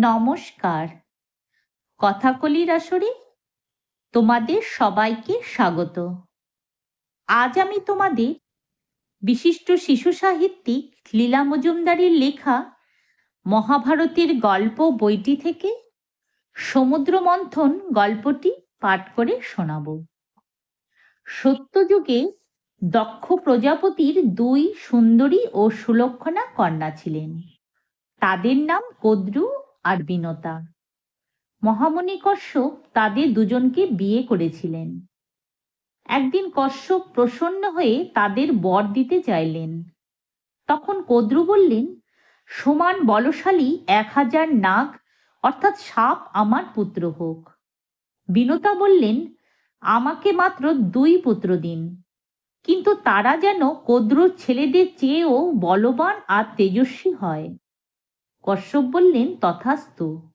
নমস্কার। কথাকলির আসরে তোমাদের সবাইকে স্বাগত। আজ আমি তোমাদের বিশিষ্ট শিশু সাহিত্যিক লীলা মজুমদারের লেখা মহাভারতের গল্প বইটি থেকে সমুদ্র মন্থন গল্পটি পাঠ করে শোনাব। সত্যযুগে দক্ষ প্রজাপতির দুই সুন্দরী ও সুলক্ষণা কন্যা ছিলেন। তাদের নাম কদ্রু আর বিনতা। মহামণি কশ্যপ তাদের দুজনকে বিয়ে করেছিলেন। একদিন কশ্যপ প্রসন্ন হয়ে তাদের বর দিতে চাইলেন। তখন কদ্রু বললেন, সমান বলশালী এক হাজার নাগ, অর্থাৎ সাপ আমার পুত্র হোক। বিনতা বললেন, আমাকে মাত্র দুই পুত্র দিন। কিন্তু তারা যেন কদ্রুর ছেলেদের চেয়েও বলবান আর তেজস্বী হয়। কশ্যপ বললেন, তথাস্তু।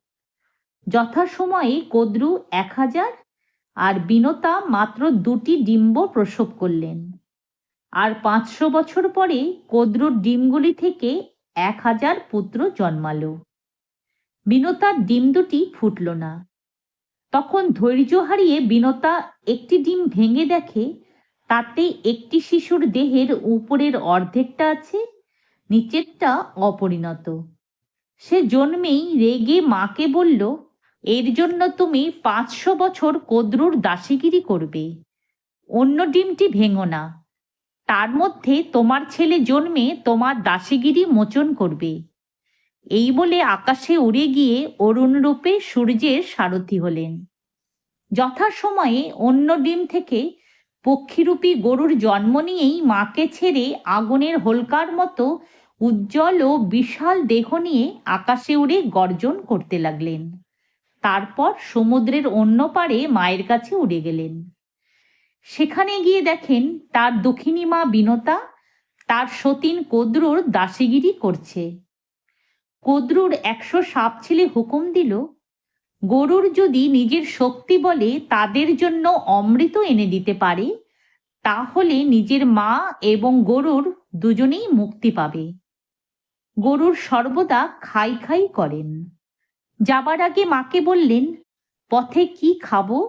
যথাসময়ে কদ্রু এক হাজার আর বিনতা মাত্র দুটি ডিম্ব প্রসব করলেন। আর পাঁচশো বছর পরে কদ্রুর ডিমগুলি থেকে এক হাজার পুত্র জন্মালো। বিনতার ডিম দুটি ফুটল না। তখন ধৈর্য হারিয়ে বিনতা একটি ডিম ভেঙে দেখে, তাতে একটি শিশুর দেহের উপরের অর্ধেকটা আছে, নিচেরটা অপরিণত। সে জন্মেই রেগে মাকে বলল, এর জন্য তুমি পাঁচশো বছর কদ্রুর দাসীগিরি করবে। অন্য ডিমটি ভেঙো না। তার মধ্যে তোমার ছেলে জন্মে তোমার দাসীগিরি মোচন করবে এই বলে আকাশে উড়ে গিয়ে অরুণ রূপে সূর্যের সারথি হলেন। যথাসময়ে অন্য ডিম থেকে পক্ষীরূপী গরুর জন্ম নিয়েই মাকে ছেড়ে আগুনের হোলকার মতো উজ্জ্বল ও বিশাল দেহ নিয়ে আকাশে উড়ে গর্জন করতে লাগলেন। তারপর সমুদ্রের অন্য পারে মায়ের কাছে উড়ে গেলেন। সেখানে গিয়ে দেখেন তার দক্ষিণী মা বিনতা, তার সতীন কদ্রুর দাসীগিরি করছে। কদ্রুর একশো সাপ ছেলে হুকুম দিল, গরুর যদি নিজের শক্তি বলে তাদের জন্য অমৃত এনে দিতে পারে, তাহলে নিজের মা এবং গরুর দুজনেই মুক্তি পাবে। গরুর সর্বদা খাই খাই করেন। যাবার আগে মাকে বললেন, পথে কি খাব?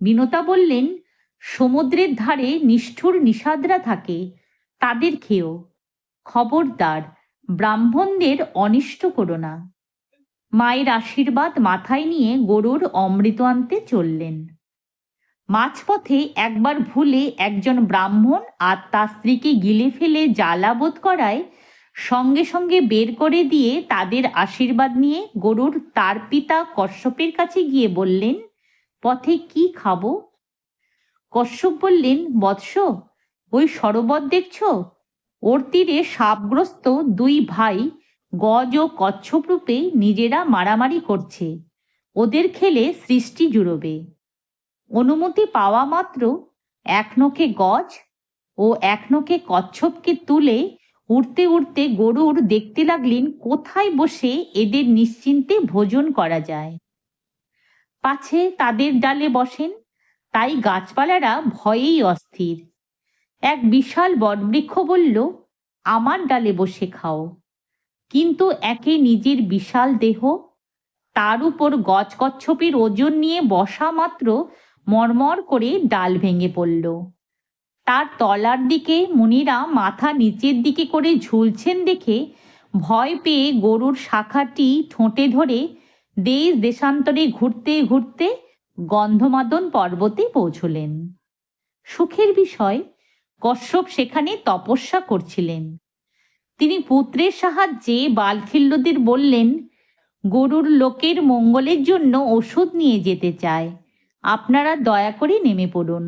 বিনতা বললেন, সমুদ্রের ধারে নিষ্ঠুর নিষাদরা থাকে, তাদের খেয়েও খবরদার, ব্রাহ্মণদের অনিষ্ট করো না। মায়ের আশীর্বাদ মাথায় নিয়ে গরুর অমৃত আনতে চললেন। মাঝপথে একবার ভুলে একজন ব্রাহ্মণ আর তার স্ত্রীকে গিলে ফেলে জ্বালা বোধ করায় সঙ্গে সঙ্গে বের করে দিয়ে তাদের আশীর্বাদ নিয়ে গরুর তার পিতা কশ্যপের কাছে গিয়ে বললেন, পথে কি খাব? কশ্যপ বললেন, বৎস, ওই সরোবর দেখছ? ওর তীরে সাপগ্রস্ত দুই ভাই গজ ও কচ্ছপ রূপে নিজেরা মারামারি করছে। ওদের খেলে সৃষ্টি জুড়বে। অনুমতি পাওয়া মাত্র এক নখে গজ ও এক নখে কচ্ছপকে তুলে উড়তে উড়তে গরুর দেখতে লাগলেন কোথায় বসে এদের নিশ্চিন্তে ভোজন করা যায়। পাছে তাদের ডালে বসেন, তাই গাছপালারা ভয়েই অস্থির। এক বিশাল বটবৃক্ষ বলল, আমার ডালে বসে খাও। কিন্তু একে নিজের বিশাল দেহ, তার উপর গজ কচ্ছপের ওজন নিয়ে বসা মাত্র মরমর করে ডাল ভেঙে পড়ল। তার তলার দিকে মুনিরা মাথা নিচের দিকে করে ঝুলছেন দেখে ভয় পেয়ে গরুর শাখাটি ঠোঁটে ধরে দেশ দেশান্তরে ঘুরতে ঘুরতে গন্ধমাদন পর্বতে পৌঁছলেন। সুখের বিষয়, কশ্যপ সেখানে তপস্যা করছিলেন। তিনি পুত্রের সাহায্যে বালখিল্যদের বললেন, গরুর লোকের মঙ্গলের জন্য ওষুধ নিয়ে যেতে চায় আপনারা দয়া করে নেমে পড়ুন।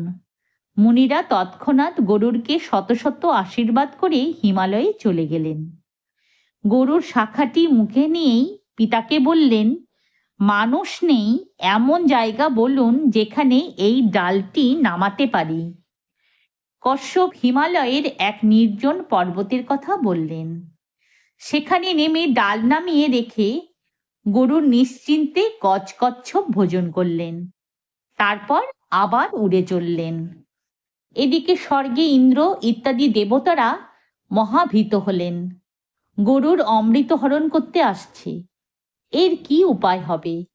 মুনিরা তৎক্ষণাৎ গরুরকে শত শত আশীর্বাদ করে হিমালয়ে চলে গেলেন। গরুর শাখাটি মুখে নিয়েই পিতাকে বললেন, মানুষ নেই, এমন জায়গা বলুন যেখানে এই ডালটি নামাতে পারি। কশ্যপ হিমালয়ের এক নির্জন পর্বতের কথা বললেন। সেখানে নেমে ডাল নামিয়ে রেখে গরুর নিশ্চিন্তে কচকচ্ছপ ভোজন করলেন। তারপর আবার উড়ে চললেন। এদিকে স্বর্গে ইন্দ্র ইত্যাদি দেবতারা মহাভীত হলেন। গরুর অমৃত হরণ করতে আসছে। এর কি উপায় হবে?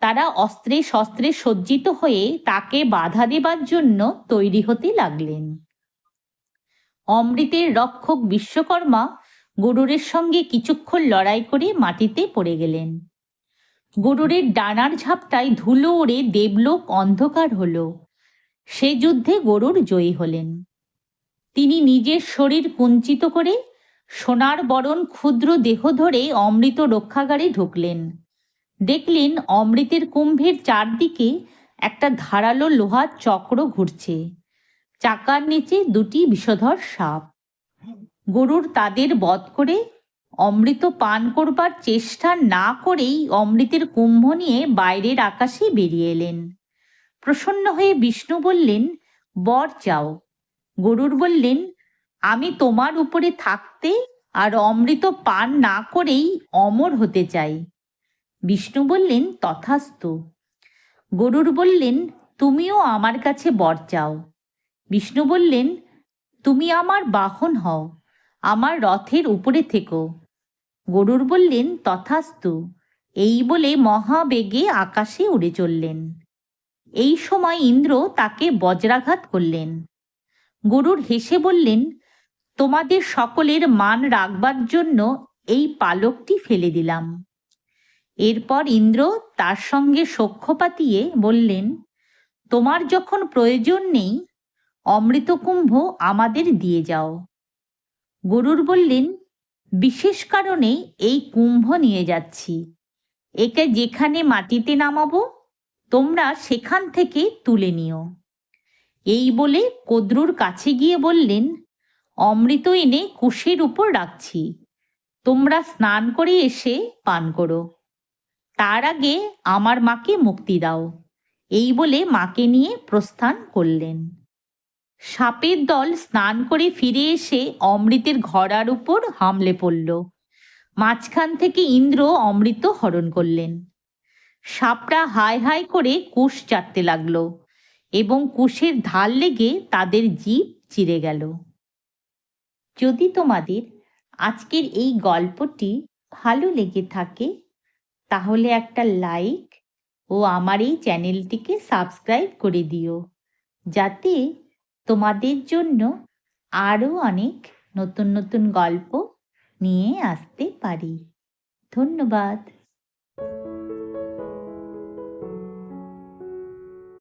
তারা অস্ত্রে শস্ত্রে সজ্জিত হয়ে তাকে বাধা দেবার জন্য তৈরি হতে লাগলেন। অমৃতের রক্ষক বিশ্বকর্মা গরুরের সঙ্গে কিছুক্ষণ লড়াই করে মাটিতে পড়ে গেলেন। গরুরের ডানার ঝাপটায় ধুলো ওড়ে দেবলোক অন্ধকার হলো। সে যুদ্ধে গরুর জয়ী হলেন। তিনি নিজের শরীর কুঞ্চিত করে সোনার বরণ ক্ষুদ্র দেহ ধরে অমৃত রক্ষাগারে ঢুকলেন। দেখলেন অমৃতের কুম্ভের চারদিকে একটা ধারালো লোহার চক্র ঘুরছে। চাকার নিচে দুটি বিষধর সাপ। গরুর তাদের বধ করে অমৃত পান করবার চেষ্টা না করেই অমৃতের কুম্ভ নিয়ে বাইরের আকাশে বেরিয়ে এলেন। প্রসন্ন হয়ে বিষ্ণু বললেন, বর চাও গরুর বললেন, আমি তোমার উপরে থাকতে আর অমৃত পান না করেই অমর হতে চাই। বিষ্ণু বললেন, তথাস্তু। গরুর বললেন, তুমিও আমার কাছে বর চাও। বিষ্ণু বললেন, তুমি আমার বাহন হও, আমার রথের উপরে থেকো। গরুর বললেন, তথাস্তু। এই বলে মহাবেগে আকাশে উড়ে চললেন। এই সময় ইন্দ্র তাকে বজ্রাঘাত করলেন। গরুর হেসে বললেন, তোমাদের সকলের মান রাখবার জন্য এই পালকটি ফেলে দিলাম। এরপর ইন্দ্র তার সঙ্গে সখ্য পাতিয়ে বললেন, তোমার যখন প্রয়োজন নেই, অমৃতকুম্ভ আমাদের দিয়ে যাও। গরুর বললেন, বিশেষ কারণে এই কুম্ভ নিয়ে যাচ্ছি। একে যেখানে মাটিতে নামাবো তোমরা সেখান থেকে তুলে নিও। এই বলে কদ্রুর কাছে গিয়ে বললেন, অমৃত এনে কুশের উপর রাখছি। তোমরা স্নান করে এসে পান করো। তার আগে আমার মাকে মুক্তি দাও। এই বলে মাকে নিয়ে প্রস্থান করলেন। সাপের দল স্নান করে ফিরে এসে অমৃতের ঘোড়ার উপর হামলে পড়ল। মাঝখান থেকে ইন্দ্র অমৃত হরণ করলেন। সাপটা হায় হায় করে কুশ চাটতে লাগল এবং কুশের ধার লেগে তাদের জীব চিরে গেল। যদি তোমাদের আজকের এই গল্পটি ভালো লেগে থাকে, তাহলে একটা লাইক ও আমার এই চ্যানেলটিকে সাবস্ক্রাইব করে দিও, যাতে তোমাদের জন্য আরও অনেক নতুন নতুন গল্প নিয়ে আসতে পারি। ধন্যবাদ।